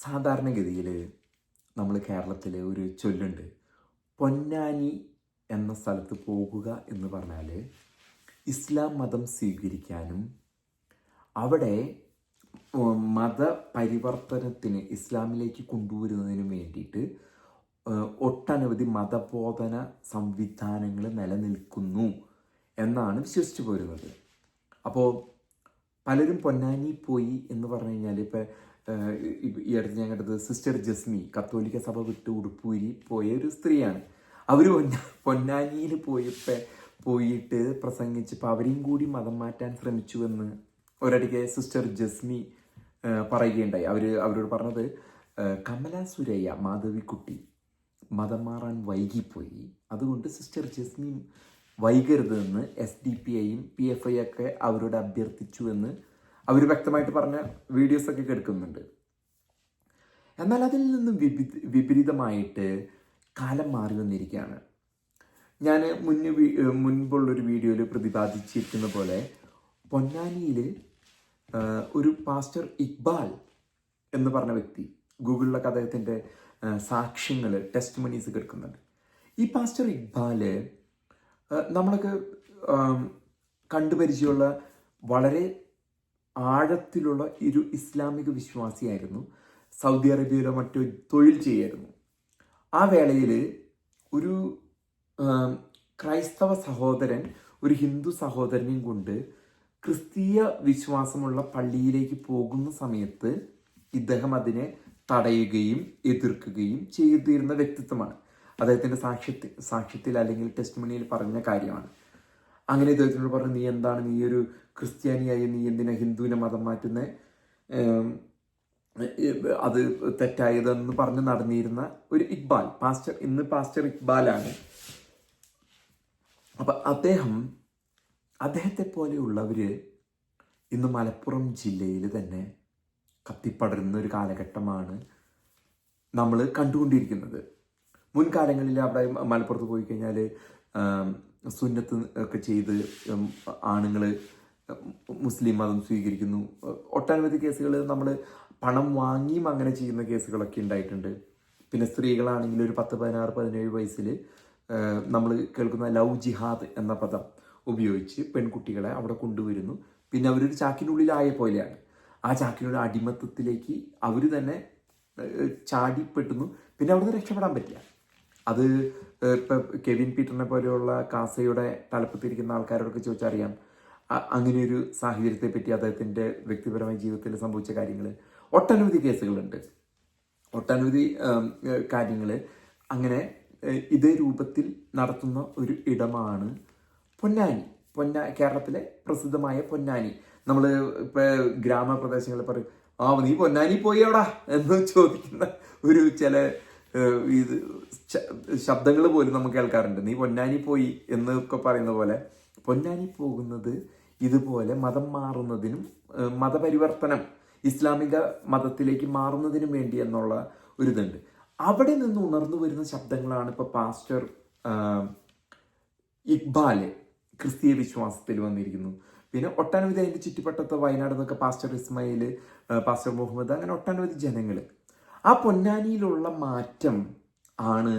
സാധാരണഗതിയിൽ നമ്മൾ കേരളത്തിൽ ഒരു ചൊല്ലുണ്ട് പൊന്നാനി എന്ന സ്ഥലത്ത് പോകുക എന്ന് പറഞ്ഞാൽ ഇസ്ലാം മതം സ്വീകരിക്കാനും അവിടെ മതപരിവർത്തനത്തിന് ഇസ്ലാമിലേക്ക് കൊണ്ടുവരുന്നതിന് വേണ്ടിയിട്ട് ഒട്ടനവധി മതബോധന സംവിധാനങ്ങൾ നിലനിൽക്കുന്നു എന്നാണ് വിശ്വസിച്ചു പോരുന്നത്. അപ്പോൾ പലരും പൊന്നാനി പോയി എന്ന് പറഞ്ഞു കഴിഞ്ഞാൽ ഇപ്പം ഈ അടുത്ത് ഞാൻ കണ്ടത് സിസ്റ്റർ ജസ്മി കത്തോലിക്ക സഭ വിട്ട് ഉടുപ്പൂരി പോയ ഒരു സ്ത്രീയാണ്. അവർ പൊന്നാനിയിൽ പോയപ്പോൾ പോയിട്ട് പ്രസംഗിച്ചപ്പോൾ അവരെയും കൂടി മതം മാറ്റാൻ ശ്രമിച്ചുവെന്ന് ഒരടിക്ക് സിസ്റ്റർ ജസ്മി പറയുകയുണ്ടായി. അവർ അവരോട് പറഞ്ഞത് കമല സുരയ്യ മാധവിക്കുട്ടി മതം മാറാൻ വൈകിപ്പോയി. അതുകൊണ്ട് സിസ്റ്റർ ജസ്മി വൈകരുതെന്ന് എസ് ഡി പി ഐയും പി എഫ് ഐ ഒക്കെ അവരോട് അഭ്യർത്ഥിച്ചു എന്ന് അവർ വ്യക്തമായിട്ട് പറഞ്ഞ വീഡിയോസൊക്കെ കേൾക്കുന്നുണ്ട് എന്നാൽ അതിൽ നിന്നും വിപി വിപരീതമായിട്ട് കാലം മാറി വന്നിരിക്കുകയാണ്. ഞാൻ മുന്ന് മുൻപുള്ളൊരു വീഡിയോയിൽ പ്രതിപാദിച്ചിരിക്കുന്ന പോലെ പൊന്നാനിയിൽ ഒരു പാസ്റ്റർ ഇക്ബാൽ എന്ന് പറഞ്ഞ വ്യക്തി ഗൂഗിളിലൊക്കെ അദ്ദേഹത്തിന്റെ സാക്ഷ്യങ്ങൾ ടെസ്റ്റ് മണീസ് കേൾക്കുന്നുണ്ട് ഈ പാസ്റ്റർ ഇക്ബാൽ നമ്മളൊക്കെ കണ്ടുപരിചയമുള്ള വളരെ ആഴത്തിലുള്ള ഒരു ഇസ്ലാമിക വിശ്വാസിയായിരുന്നു. സൗദി അറേബ്യയിലോ മറ്റോ തൊഴിൽ ചെയ്യായിരുന്നു. ആ വേളയിൽ ഒരു ക്രൈസ്തവ സഹോദരൻ ഒരു ഹിന്ദു സഹോദരനെയും കൊണ്ട് ക്രിസ്തീയ വിശ്വാസമുള്ള പള്ളിയിലേക്ക് പോകുന്ന സമയത്ത് ഇദ്ദേഹം അതിനെ തടയുകയും എതിർക്കുകയും ചെയ്തിരുന്ന വ്യക്തിത്വമാണ്. അദ്ദേഹത്തിന്റെ സാക്ഷ്യത്തിൽ സാക്ഷ്യത്തിൽ അല്ലെങ്കിൽ ടെസ്റ്റ് മണിയിൽ പറഞ്ഞ കാര്യമാണ്. അങ്ങനെ ഇദ്ദേഹത്തിനോട് പറഞ്ഞു നീ എന്താണ്? നീ ഒരു ക്രിസ്ത്യാനിയായി നീ എന്തിനാ ഹിന്ദുവിനെ മതം മാറ്റുന്ന? അത് തെറ്റായതെന്ന് പറഞ്ഞ് നടന്നിരുന്ന ഒരു ഇക്ബാൽ പാസ്റ്റർ ഇന്ന് പാസ്റ്റർ ഇക്ബാലാണ്. അപ്പം അദ്ദേഹം അദ്ദേഹത്തെ പോലെയുള്ളവർ ഇന്ന് മലപ്പുറം ജില്ലയിൽ തന്നെ കത്തിപ്പടരുന്ന ഒരു കാലഘട്ടമാണ് നമ്മൾ കണ്ടുകൊണ്ടിരിക്കുന്നത്. മുൻകാലങ്ങളിൽ അവിടെ മലപ്പുറത്ത് പോയി കഴിഞ്ഞാൽ സുന്നത്ത് ഒക്കെ ചെയ്ത് ആണുങ്ങൾ മുസ്ലിം മതം സ്വീകരിക്കുന്നു. ഒട്ടനവധി കേസുകൾ നമ്മൾ പണം വാങ്ങിയും അങ്ങനെ ചെയ്യുന്ന കേസുകളൊക്കെ ഉണ്ടായിട്ടുണ്ട്. പിന്നെ സ്ത്രീകളാണെങ്കിൽ ഒരു പത്ത് പതിനാറ് പതിനേഴ് വയസ്സിൽ നമ്മൾ കേൾക്കുന്ന ലവ് ജിഹാദ് എന്ന പദം ഉപയോഗിച്ച് പെൺകുട്ടികളെ അവിടെ കൊണ്ടുവരുന്നു. പിന്നെ അവരൊരു ചാക്കിനുള്ളിലായ പോലെയാണ്. ആ ചാക്കിനുള്ള അടിമത്തത്തിലേക്ക് അവർ തന്നെ ചാടിപ്പെട്ടുന്നു. പിന്നെ അവിടുന്ന് രക്ഷപ്പെടാൻ പറ്റില്ല. അത് ഇപ്പം കെവിൻ പീറ്ററിനെ പോലെയുള്ള കാസയുടെ തലപ്പത്തിരിക്കുന്ന ആൾക്കാരോടൊക്കെ ചോദിച്ചറിയാം. അങ്ങനെയൊരു സാഹചര്യത്തെ പറ്റി അദ്ദേഹത്തിന്റെ വ്യക്തിപരമായ ജീവിതത്തിൽ സംഭവിച്ച കാര്യങ്ങൾ ഒട്ടനവധി കേസുകളുണ്ട്. ഒട്ടനവധി കാര്യങ്ങൾ അങ്ങനെ ഇതേ രൂപത്തിൽ നടത്തുന്ന ഒരു ഇടമാണ് പൊന്നാനി. പൊന്നാ കേരളത്തിലെ പ്രസിദ്ധമായ പൊന്നാനി. നമ്മൾ ഇപ്പൊ ഗ്രാമപ്രദേശങ്ങളിൽ പറയും ആ നീ പൊന്നാനി പോയി എന്ന് ചോദിക്കുന്ന ഒരു ചില ഇത് ശബ്ദങ്ങൾ പോലും നമുക്ക് കേൾക്കാറുണ്ട്. നീ പൊന്നാനി പോയി എന്നൊക്കെ പറയുന്ന പോലെ പൊന്നാനി പോകുന്നത് ഇതുപോലെ മതം മാറുന്നതിനും മതപരിവർത്തനം ഇസ്ലാമിക മതത്തിലേക്ക് മാറുന്നതിനും വേണ്ടി എന്നുള്ള ഒരു ഇതുണ്ട് അവിടെ നിന്ന് ഉണർന്നു വരുന്ന ശബ്ദങ്ങളാണ് ഇപ്പൊ പാസ്റ്റർ ഇക്ബാൽ ക്രിസ്തീയ വിശ്വാസത്തിൽ വന്നിരിക്കുന്നു. പിന്നെ ഒട്ടനവധി അതിന്റെ ചുറ്റുവട്ടത്തെ വയനാട് നിന്നൊക്കെ പാസ്റ്റർ ഇസ്മായിൽ പാസ്റ്റർ മുഹമ്മദ് അങ്ങനെ ഒട്ടനവധി ജനങ്ങൾ ആ പൊന്നാനിയിലുള്ള മാറ്റം ആണ്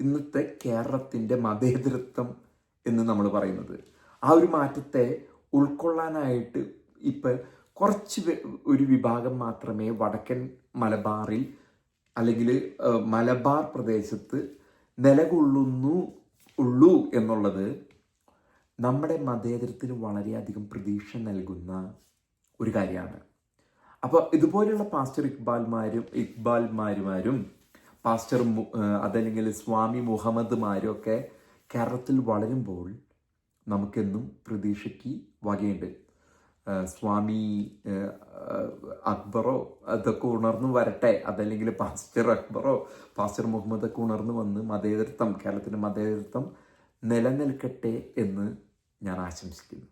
ഇന്നത്തെ കേരളത്തിന്റെ മതേതരത്വം എന്ന് നമ്മൾ പറയുന്നത്. ആ ഒരു മാറ്റത്തെ ഉൾക്കൊള്ളാനായിട്ട് ഇപ്പോൾ കുറച്ച് ഒരു വിഭാഗം മാത്രമേ വടക്കൻ മലബാറിൽ അല്ലെങ്കിൽ മലബാർ പ്രദേശത്ത് നിലകൊള്ളുന്നു ഉള്ളൂ എന്നുള്ളത് നമ്മുടെ മതേതരത്തിന് വളരെയധികം പ്രതീക്ഷ നൽകുന്ന ഒരു കാര്യമാണ്. അപ്പോൾ ഇതുപോലെയുള്ള പാസ്റ്റർ ഇക്ബാൽമാരും ഇക്ബാൽമാരുമാരും പാസ്റ്റർ അതല്ലെങ്കിൽ സ്വാമി മുഹമ്മദ്മാരും ഒക്കെ കേരളത്തിൽ വളരുമ്പോൾ നമുക്കെന്നും പ്രതീക്ഷയ്ക്ക് വകയുണ്ട്. സ്വാമി അക്ബറോ അതൊക്കെ ഉണർന്നു വരട്ടെ. അതല്ലെങ്കിൽ പാസ്റ്റർ അക്ബറോ പാസ്റ്റർ മുഹമ്മദ് ഒക്കെ ഉണർന്നു വന്ന് മതേതൃത്വം കേരളത്തിന്റെ മതേതൃത്വം നിലനിൽക്കട്ടെ എന്ന് ഞാൻ ആശംസിക്കുന്നു.